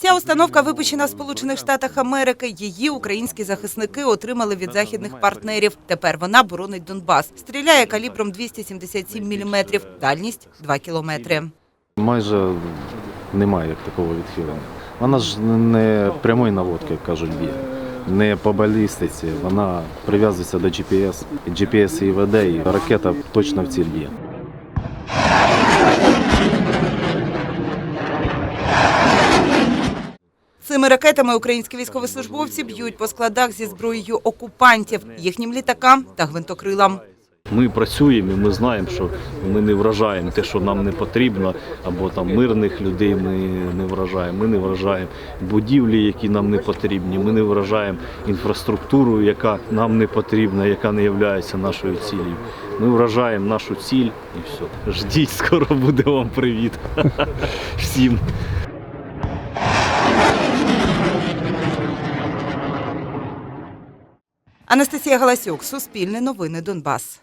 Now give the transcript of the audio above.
Ця установка випущена в Сполучених Штатах Америки. Її українські захисники отримали від західних партнерів. Тепер вона боронить Донбас. Стріляє калібром 277 мм, дальність 2 кілометри. Майже немає як такого відхилення. Вона ж не прямої наводки, як кажуть, б'є. Не по балістиці, вона прив'язується до GPS. GPS її веде, і ракета точно в ціль б'є. Цими ракетами українські військовослужбовці б'ють по складах зі зброєю окупантів, їхнім літакам та гвинтокрилам. Ми працюємо і ми знаємо, що ми не вражаємо те, що нам не потрібно, або там мирних людей ми не вражаємо. Ми не вражаємо будівлі, які нам не потрібні. Ми не вражаємо інфраструктуру, яка нам не потрібна, яка не є нашою цілею. Ми вражаємо нашу ціль і все. Ждіть, скоро буде вам привіт всім. Анастасія Галасюк, Суспільне новини Донбас.